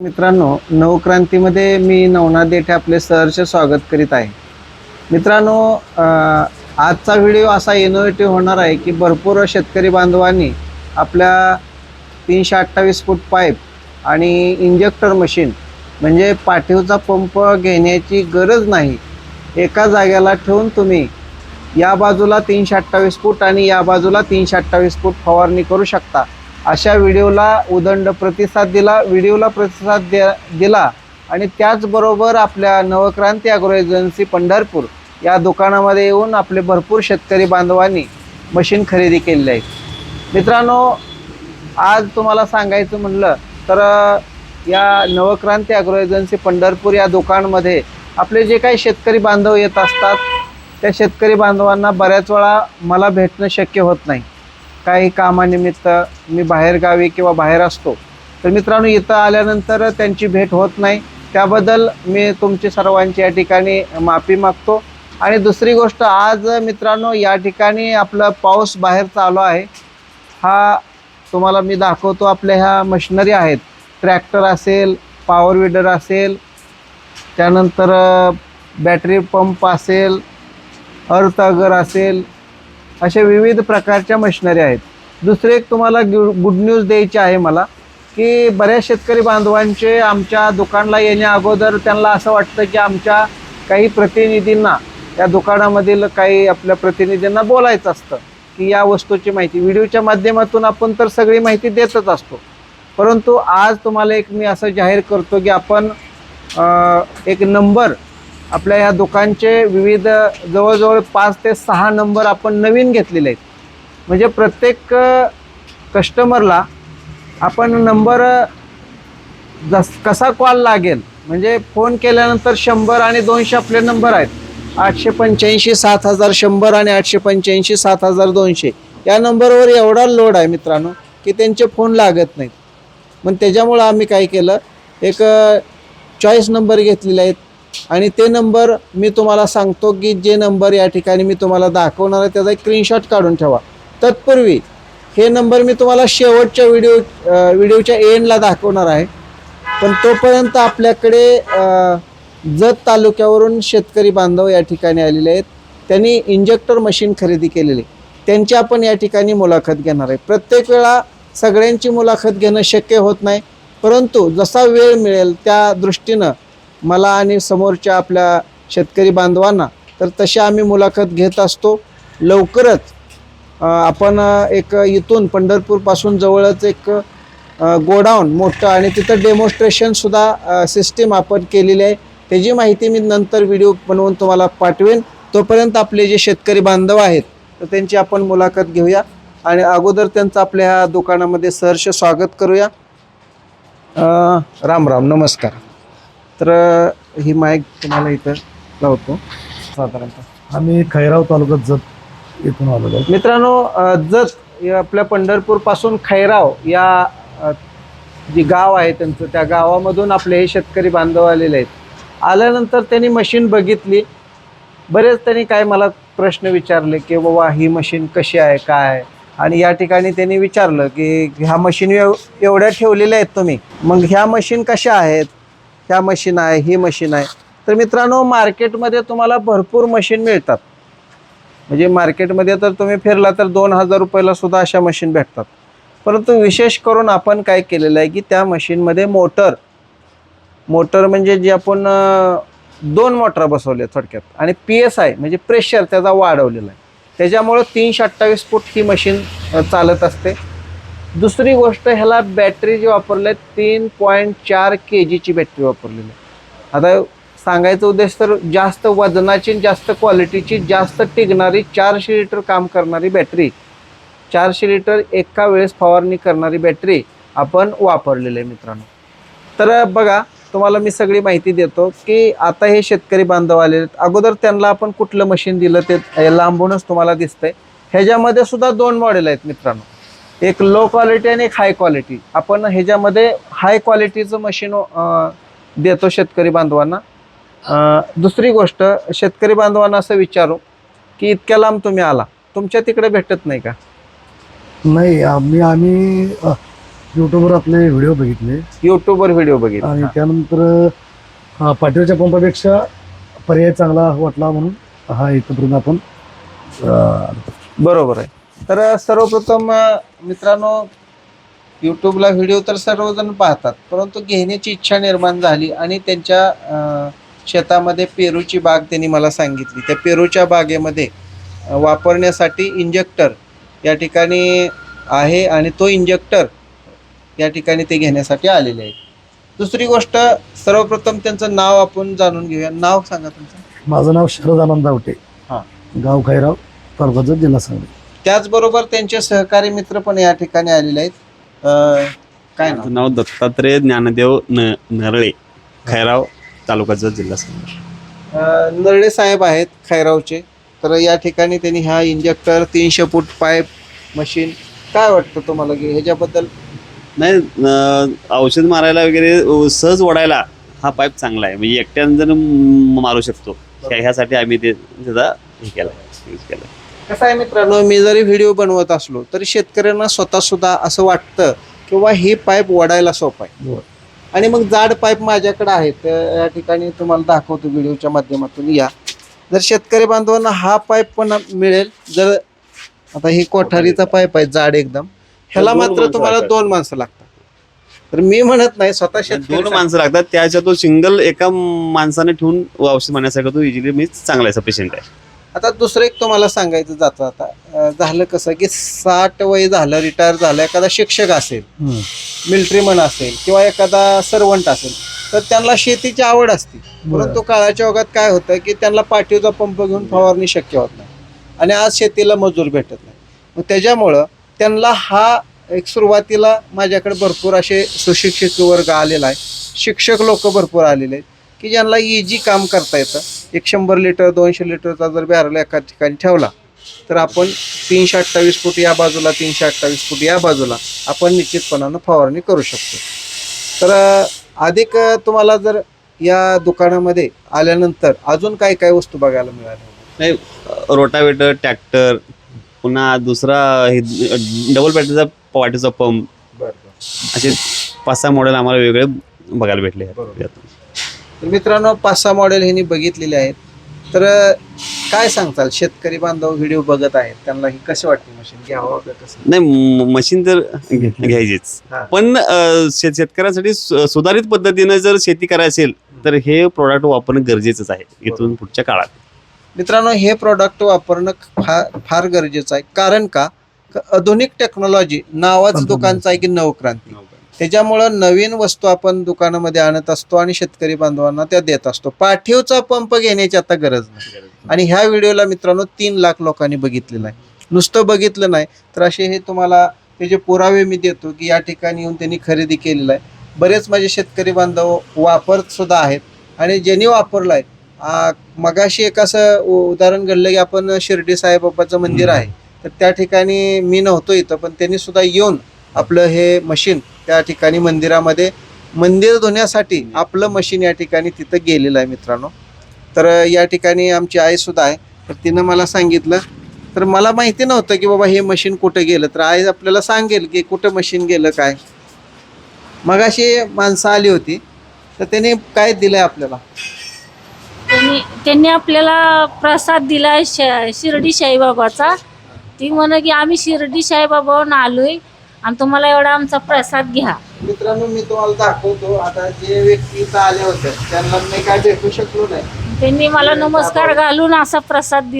मित्रांनो नवक्रांतीमध्ये मी नवनाथ देठे आपले सहर्ष स्वागत करीत आहे. मित्रांनो आजचा व्हिडिओ असा इनोव्हेटिव्ह होणार आहे की भरपूर शेतकरी बांधवांनी आपल्या तीनशे अठ्ठावीस फूट पाईप आणि इंजेक्टर मशीन म्हणजे पाठीवचा पंप घेण्याची गरज नाही. एका जागेला ठेवून तुम्ही या बाजूला तीनशे अठ्ठावीस फूट आणि या बाजूला तीनशे अठ्ठावीस फूट फवारणी करू शकता. अशा व्हिडिओला उदंड प्रतिसाद दिला व्हिडिओला प्रतिसाद द्या दिला आणि त्याचबरोबर आपल्या नवक्रांती अॅग्रो एजन्सी पंढरपूर या दुकानामध्ये येऊन आपले भरपूर शेतकरी बांधवांनी मशीन खरेदी केलेली आहे मित्रांनो आज तुम्हाला सांगायचं म्हणलं तर या नवक्रांती अॅग्रो एजन्सी पंढरपूर या दुकानमध्ये आपले जे काही शेतकरी बांधव येत असतात त्या शेतकरी बांधवांना बऱ्याच वेळा मला भेटणं शक्य होत नाही. काही कामानिमित्त मी बाहेरगावी किंवा बाहेर असतो तर मित्रांनो इथं आल्यानंतर त्यांची भेट होत नाही. त्याबद्दल मी तुमची सर्वांची या ठिकाणी माफी मागतो. आणि दुसरी गोष्ट आज मित्रांनो या ठिकाणी आपला पाऊस बाहेर चालू आहे. हा तुम्हाला मी दाखवतो आपल्या ह्या मशिनरी आहेत. ट्रॅक्टर असेल पॉवर विडर असेल त्यानंतर बॅटरी पंप असेल अर्थ अगर असेल अशा विविध प्रकारच्या मशिनरी आहेत. दुसरे एक तुम्हाला गुड न्यूज द्यायची आहे मला की बऱ्याच शेतकरी बांधवांचे आमच्या दुकानला येण्या अगोदर त्यांना असं वाटतं की आमच्या काही प्रतिनिधींना या दुकानामधील काही आपल्या प्रतिनिधींना बोलायचं असतं की या वस्तूची माहिती. व्हिडिओच्या माध्यमातून आपण तर सगळी माहिती देतच असतो. परंतु आज तुम्हाला एक मी असं जाहीर करतो की आपण एक नंबर आपल्या या दुकानचे विविध जवळजवळ पाच ते सहा नंबर आपण नवीन घेतलेले आहेत. म्हणजे प्रत्येक कस्टमरला आपण नंबर जस कसा कॉल लागेल म्हणजे फोन केल्यानंतर शंभर आणि दोनशे आपले नंबर आहेत. आठशे पंच्याऐंशी सात हजार शंभर आणि आठशे पंच्याऐंशी सात हजार दोनशे. या नंबरवर एवढा लोड आहे मित्रांनो की त्यांचे फोन लागत नाहीत. मग त्याच्यामुळं आम्ही काय केलं एक चॉईस नंबर घेतलेले आहेत. आणि ते नंबर मी तुम्हाला सांगतो की जे नंबर या ठिकाणी मी तुम्हाला दाखवणार आहे त्याचा एक स्क्रीनशॉट काढून ठेवा. तत्पूर्वी हे नंबर मी तुम्हाला शेवटच्या व्हिडिओ व्हिडिओच्या एंडला दाखवणार आहे. पण तोपर्यंत आपल्याकडे जत तालुक्यावरून शेतकरी बांधव या ठिकाणी आलेले आहेत. त्यांनी इंजेक्टर मशीन खरेदी केलेली. त्यांची आपण या ठिकाणी मुलाखत घेणार आहे. प्रत्येक वेळा सगळ्यांची मुलाखत घेणं शक्य होत नाही. परंतु जसा वेळ मिळेल त्या दृष्टीनं मला आणि समोरच्या आपल्या शेतकरी बांधवांना तर तशी आम्ही मुलाखत घेत असतो. लवकरच आपण एक इथून पंढरपूरपासून जवळच एक गोडाऊन मोठं आणि तिथं डेमॉन्स्ट्रेशनसुद्धा सिस्टीम आपण केलेली आहे. त्याची माहिती मी नंतर व्हिडिओ बनवून तुम्हाला पाठवेन. तोपर्यंत आपले जे शेतकरी बांधव आहेत तर त्यांची आपण मुलाखत घेऊया. आणि अगोदर त्यांचं आपल्या ह्या दुकानामध्ये सहर्ष स्वागत करूया. राम राम नमस्कार. तर ही माईक तुम्हाला इथं लावतो साधारणतः. आम्ही खैराव तालुक्यात जत आलेलो आहोत. मित्रांनो अ, जत या आपल्या पंढरपूरपासून खैराव या अ, जी गाव आहे त्यांचं त्या गावामधून आपले हे शेतकरी बांधव आलेले आहेत. आल्यानंतर त्यांनी मशीन बघितली. बरेच त्यांनी काय मला प्रश्न विचारले की बाबा ही मशीन कशी आहे? काय आहे? आणि या ठिकाणी त्यांनी विचारलं की ह्या मशीन एव एवढ्या ठेवलेल्या आहेत तुम्ही. मग ह्या मशीन कशा आहेत? ह्या मशीन आहे ही मशीन आहे. तर मित्रांनो मार्केटमध्ये तुम्हाला भरपूर मशीन मिळतात. म्हणजे मार्केटमध्ये तर तुम्ही फिरला तर दोन हजार रुपयाला सुद्धा अशा मशीन भेटतात. परंतु विशेष करून आपण काय केलेलं आहे की त्या मशीनमध्ये मोटर मोटर म्हणजे जे आपण दोन मोटर बसवले थोडक्यात. आणि पी एस आय म्हणजे प्रेशर त्याचा वाढवलेला आहे. त्याच्यामुळं तीनशे अठ्ठावीस फूट ही मशीन चालत असते. दुसरी गोष्ट ह्याला बॅटरी जी वापरली आहे तीन पॉईंट चार के जीची बॅटरी वापरलेली आहे. आता सांगायचा उद्देश तर जास्त वजनाची जास्त क्वालिटीची जास्त टिकणारी चारशे लिटर काम करणारी बॅटरी चारशे लिटर एका वेळेस फवारणी करणारी बॅटरी आपण वापरलेली आहे मित्रांनो. तर बघा तुम्हाला मी सगळी माहिती देतो की आता हे शेतकरी बांधव आलेले आहेत. अगोदर त्यांना आपण कुठलं मशीन दिलं ते लांबूनच तुम्हाला दिसतंय. ह्याच्यामध्ये सुद्धा दोन मॉडेल आहेत मित्रांनो. एक लो क्वालिटी आणि एक हाय क्वालिटी आपण ह्याच्यामध्ये हाय क्वालिटीचं मशीन देतो शेतकरी बांधवांना. दुसरी गोष्ट शेतकरी बांधवांना असं विचारू की इतक्या लांब तुम्ही आला तुमच्या तिकडे भेटत नाही का? नाही आम्ही आम्ही युट्यूबवर आपले व्हिडिओ बघितले. युट्यूबवर व्हिडिओ बघितले. आणि. त्यानंतर पाटीलच्या पंपापेक्षा पर्याय चांगला वाटला म्हणून हा इथपर्यंत आपण बरोबर आहे. तर सर्वप्रथम मित्रांनो यूट्यूबला व्हिडिओ तर सर्वजण पाहतात परंतु घेण्याची इच्छा निर्माण झाली आणि त्यांच्या शेतामध्ये पेरूची बाग त्यांनी मला सांगितली. त्या पेरूच्या बागेमध्ये वापरण्यासाठी इंजेक्टर या ठिकाणी आहे आणि तो इंजेक्टर या ठिकाणी ते घेण्यासाठी आलेले आहेत. दुसरी गोष्ट सर्वप्रथम त्यांचं नाव आपण जाणून घेऊया. नाव सांगा तुमचं. माझं नाव शरद आनंद दावटे हा. गाव खैराव तालुका जत जिल्हा सांगली. त्याचबरोबर त्यांचे सहकारी मित्र पण या ठिकाणी आलेले आहेत. अ, काय नाव? माझं नाव दत्तात्रय ज्ञानदेव न नरळे खैराव तालुक्याचा जिल्हा सांगली. अ, नरळे साहेब आहेत खैरावचे. तर या ठिकाणी त्यांनी हा इंजेक्टर तीनशे फूट पाईप मशीन काय वाटतं तुम्हाला की ह्याच्याबद्दल? नाही अं, औषध मारायला वगैरे अं, सहज ओढायला हा पाईप चांगला आहे. म्हणजे एकट्यानं जर मारू शकतो. ह्या- ह्यासाठी आम्ही ते त्याचा हे केला. यूज केला. कसं आहे मित्रांनो मी जरी व्हिडिओ बनवत असलो तरी शेतकऱ्यांना स्वतः सुद्धा असं वाटतं किंवा हे पाईप ओढायला सोपं आहे. बरं. आणि मग जाड पाईप माझ्याकडे आहेत या ठिकाणी तुम्हाला दाखवतो व्हिडिओच्या माध्यमातून या. जर शेतकरी बांधवांना हा पाईप पण मिळेल जर आता ही कोठारीचा पाईप आहे जाड एकदम ह्याला मात्र तुम्हाला. दोन माणसं लागतात. तर मी म्हणत नाही स्वतः शेतकरी दोन माणसं लागतात त्याच्या तो सिंगल एका माणसाने ठेवून औषध मारण्यासाठी तो इजिली मी चांगला आहे सफिशियंट आहे. आता दुसरं एक तुम्हाला सांगायचं जातं आता. झालं कसं की साठ वय झालं रिटायर झालं एखादा शिक्षक असेल. मिलिटरीमन असेल किंवा एखादा सर्वंट असेल तर त्यांना शेतीची आवड असते. परंतु काळाच्या ओघात काय होतं की त्यांना पाठीचा पंप घेऊन फवारणी शक्य होत नाही. आणि आज शेतीला मजूर भेटत नाही. मग त्याच्यामुळं त्यांना हा एक सुरुवातीला माझ्याकडे भरपूर असे सुशिक्षित वर्ग आलेला आहे. शिक्षक लोक भरपूर आलेले आहेत. की ज्यांना इजी काम करता येतं. एक शंभर लिटर दोनशे लिटरचा जर बॅरल एका ठिकाणी ठेवला तर आपण तीनशे अठ्ठावीस फूट या बाजूला तीनशे अठ्ठावीस फूट या बाजूला आपण निश्चितपणानं फवारणी करू शकतो. तर अधिक तुम्हाला जर या दुकानामध्ये आल्यानंतर अजून काय काय वस्तू बघायला मिळाल्या? रोटावेटर ट्रॅक्टर पुन्हा दुसरा हे डबल बॅटरीचा वाटेचा पंप असे पाच सहा मॉडेल आम्हाला वेगळे बघायला भेटले बरोबर. तर मित्रांनो पाच सहा मॉडेल ह्यांनी बघितलेले आहेत. तर काय सांगताल? शेतकरी बांधव व्हिडिओ बघत आहेत. त्यांना ही कशी वाटते? मशीन घ्यावं का कसं? नाही मशीन तर घ्यायचीच. हा. पण अं, शेतकऱ्यांसाठी सु- सुधारित पद्धतीनं जर शेती करायची असेल तर हे प्रोडक्ट वापरणं गरजेचंच आहे इथून पुढच्या काळात. मित्रांनो हे प्रॉडक्ट वापरणं फार फार गरजेचं आहे. कारण का? क- आधुनिक टेक्नॉलॉजी नावाच. दुकानचं आहे की नवक्रांती. त्याच्यामुळं नवीन वस्तू आपण दुकानामध्ये आणत असतो आणि शेतकरी बांधवांना त्या देत असतो. पाठीवचा पंप घेण्याची आता गरज नाही. आणि ह्या व्हिडिओला मित्रांनो तीन लाख लोकांनी बघितलेलं आहे. नुसतं बघितलं नाही तर असे हे तुम्हाला त्याचे पुरावे मी देतो की या ठिकाणी येऊन त्यांनी खरेदी केलेलं आहे. बरेच माझे शेतकरी बांधव वापरत सुद्धा आहेत आणि ज्यांनी वापरलं आहे मगाशी एक असं उदाहरण घडलं की आपण शिर्डी साईबाबाचं मंदिर आहे तर त्या ठिकाणी मी नव्हतो इथं पण त्यांनी सुद्धा येऊन आपलं हे मशीन त्या ठिकाणी मंदिरामध्ये मंदिर धुण्यासाठी आपलं मशीन या ठिकाणी तिथं गेलेलं आहे मित्रांनो. तर या ठिकाणी आमची आई सुद्धा आहे तर तिनं मला सांगितलं तर मला माहिती नव्हतं की बाबा हे मशीन कुठं गेलं तर आई आपल्याला सांगेल की कुठं मशीन गेलं काय. मगाशी माणसं आली होती तर त्याने काय दिलंय आपल्याला? त्यांनी त्यांनी आपल्याला प्रसाद दिलाय श- शिर्डी साईबाबाचा ती म्हण की आम्ही शिर्डी साईबाबावरून आलोय आणि तुम्हाला एवढा आमचा प्रसाद घ्या. मित्रांनो मी तुम्हाला दाखवतो आता जे व्यक्ती इथं आले होते त्यांना मी काय भेटू शकलो नाही. त्यांनी मला नमस्कार घालून असा प्रसाद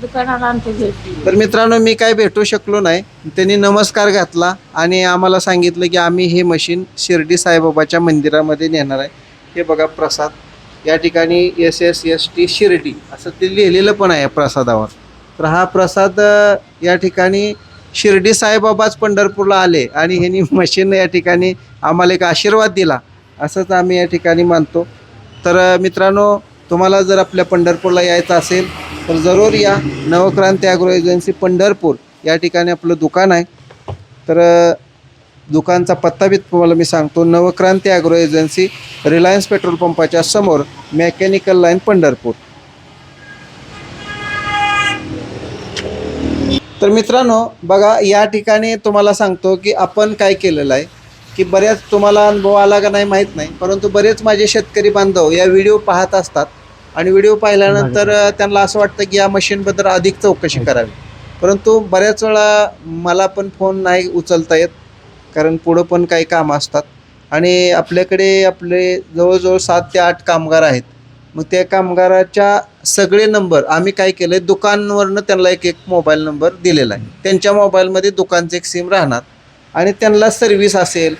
दुकानाला भेटी तर मित्रांनो मी काय भेटू शकलो नाही. त्यांनी नमस्कार घातला आणि आम्हाला सांगितलं की आम्ही हे मशीन शिर्डी साईबाबाच्या मंदिरामध्ये नेणार आहे. हे बघा प्रसाद. या ठिकाणी S S S T Shirdi असं ते लिहिलेलं पण आहे प्रसादावर. तर हा प्रसाद या ठिकाणी शिर्डी साईबाबाच पंढरपूरला आले आणि ह्यांनी मशीन या ठिकाणी आम्हाला एक आशीर्वाद दिला. असंच आम्ही या ठिकाणी मानतो. तर मित्रांनो तुम्हाला जर आपल्या पंढरपूरला यायचं असेल तर जरूर या. नवक्रांती ॲग्रो एजन्सी पंढरपूर या ठिकाणी आपलं दुकान आहे. तर दुकानचा पत्ता बी तुम्हाला मी सांगतो. Navkranti agro agency Reliance petrol पंपाच्या समोर मेकॅनिकल लाईन पंढरपूर. तर मित्रांनो बघा या ठिकाणी तुम्हाला सांगतो की आपण काय केलेलं आहे की बऱ्याच तुम्हाला अनुभव आला का नाही माहीत नाही परंतु बरेच माझे शेतकरी बांधव या व्हिडिओ पाहत असतात आणि व्हिडिओ पाहिल्यानंतर त्यांना असं वाटतं की या मशीनबद्दल अधिक चौकशी करावी. परंतु बऱ्याच वेळा मला पण फोन नाही उचलता येत कारण पुढं पण काही कामं असतात. आणि आपल्याकडे आपले जवळजवळ सात ते आठ कामगार आहेत. मग त्या कामगाराच्या सगळे नंबर आम्ही काय केलं आहे दुकानवरनं त्यांना एक एक मोबाईल नंबर दिलेला आहे. त्यांच्या मोबाईलमध्ये दुकानचं एक सिम राहणार आणि त्यांना सर्व्हिस असेल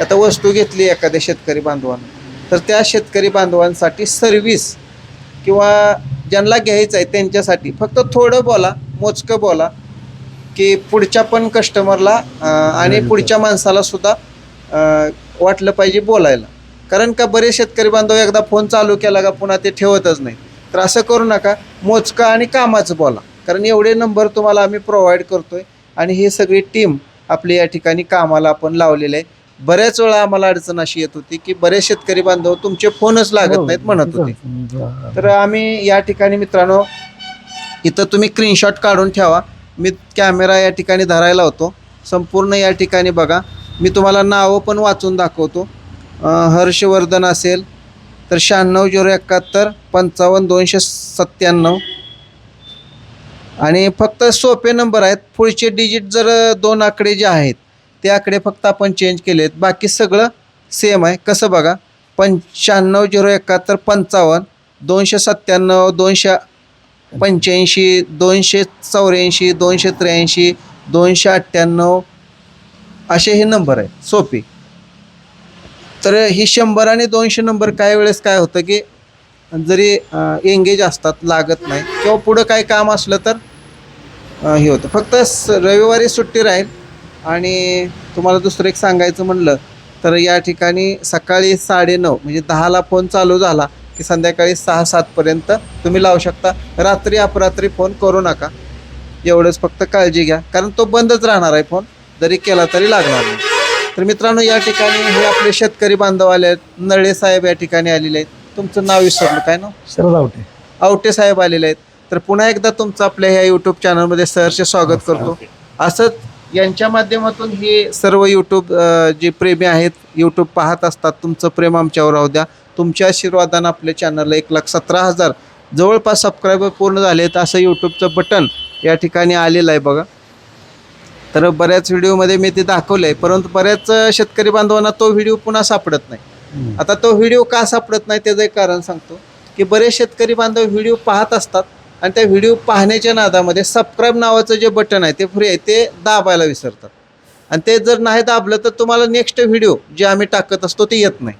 आता वस्तू घेतली एखाद्या शेतकरी बांधवानं तर त्या शेतकरी बांधवांसाठी सर्व्हिस किंवा ज्यांना घ्यायचं आहे त्यांच्यासाठी फक्त थोडं बोला मोजकं बोला की पुढच्या पण कस्टमरला आणि पुढच्या माणसाला सुद्धा वाटलं पाहिजे बोलायला. कारण का बरेच शेतकरी बांधव एकदा फोन चालू केला का पुन्हा ते ठेवतच नाही. तर असं करू नका मोजका आणि कामाचं बोला. कारण एवढे नंबर तुम्हाला आम्ही प्रोव्हाइड करतोय आणि ही सगळी टीम आपली या ठिकाणी कामाला आपण लावलेलं आहे. बऱ्याच वेळा आम्हाला अडचण अशी येत होती की बरेच शेतकरी बांधव तुमचे फोनच लागत नाहीत म्हणत होते. तर आम्ही या ठिकाणी मित्रांनो इथं तुम्ही स्क्रीनशॉट काढून ठेवा. मी कॅमेरा या ठिकाणी धरायला होतो. संपूर्ण या ठिकाणी बघा. मी तुम्हाला नावं पण वाचून दाखवतो. हर्षवर्धन असेल तर शहाण्णव झिरो एकाहत्तर पंचावन्न दोनशे सत्त्याण्णव. आणि फक्त सोपे नंबर आहेत. पुढचे डिजिट जर दोन आकडे जे आहेत ते आकडे फक्त आपण चेंज केले आहेत बाकी सगळं सेम आहे. कसं बघा? पंच्याण्णव झिरो एकाहत्तर पंचावन्न दोनशे सत्त्याण्णव दोनशे पंच्याऐंशी दोनशे चौऱ्याऐंशी दोनशे त्र्याऐंशी दोनशे अठ्ठ्याण्णव असे हे नंबर आहेत. सोपे. तर ही शंभर आणि दोनशे नंबर काही वेळेस काय होतं की जरी एंगेज असतात लागत नाही किंवा पुढं काही काम असलं तर हे होतं. फक्त स रविवारी सुट्टी राहील आणि तुम्हाला दुसरं एक सांगायचं म्हणलं तर या ठिकाणी सकाळी साडेनऊ म्हणजे दहाला फोन चालू झाला की संध्याकाळी सहा सातपर्यंत तुम्ही लावू शकता. रात्री अपरात्री फोन करू नका. एवढंच फक्त काळजी घ्या कारण तो बंदच राहणार आहे फोन जरी केला तरी लागणार नाही. तर मित्रांनो या ठिकाणी हे आपले शेतकरी बांधव आले आहेत. नळे साहेब या ठिकाणी आलेले आहेत. तुमचं नाव विसरलं काय नाव? शरद आवटे. आवटे साहेब आलेले आहेत. तर पुन्हा एकदा तुमचं आपल्या ह्या यूट्यूब चॅनलमध्ये सहर्ष स्वागत करतो. असंच यांच्या माध्यमातून हे सर्व यूट्यूब जे प्रेमी आहेत यूट्यूब पाहत असतात तुमचं प्रेम आमच्यावर राहू द्या. तुमच्या आशीर्वादानं आपल्या चॅनलला एक लाख सतरा हजार जवळपास सबस्क्रायबर पूर्ण झाले आहेत असं यूट्यूबचं बटन या ठिकाणी आलेलं आहे बघा. तर बऱ्याच व्हिडिओमध्ये मी ते दाखवलं आहे परंतु बऱ्याच शेतकरी बांधवांना तो व्हिडिओ पुन्हा सापडत नाही. आता तो व्हिडिओ का सापडत नाही त्याचं एक कारण सांगतो की बरेच शेतकरी बांधव व्हिडिओ पाहत असतात आणि त्या व्हिडिओ पाहण्याच्या नादामध्ये सबस्क्राईब नावाचं जे बटन आहे ते फ्री आहे ते दाबायला विसरतात. आणि ते जर नाही दाबलं तर तुम्हाला नेक्स्ट व्हिडिओ जे आम्ही टाकत असतो ते येत नाही.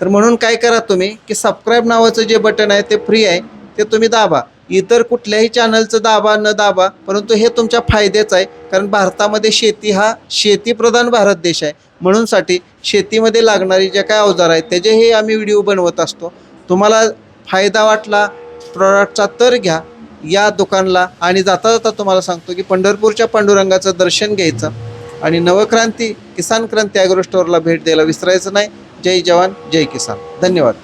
तर म्हणून काय करा तुम्ही की सबस्क्राईब नावाचं जे बटन आहे ते फ्री आहे ते तुम्ही दाबा. इतर कुठल्याही चॅनलचं दाबा न दाबा परंतु हे तुमच्या फायद्याचं आहे. कारण भारतामध्ये शेती हा शेतीप्रधान भारत देश आहे. म्हणूनसाठी शेतीमध्ये लागणारी ज्या काय अवजार आहेत त्याचे हे आम्ही व्हिडिओ बनवत असतो. तुम्हाला फायदा वाटला प्रॉडक्टचा तर घ्या. या दुकानला आणि जाता जाता तुम्हाला सांगतो की पंढरपूरच्या पांडुरंगाचं दर्शन घ्यायचं. आणि नवक्रांती किसान क्रांती ॲग्रो स्टोअरला भेट द्यायला विसरायचं नाही. जय जवान जय किसान. धन्यवाद.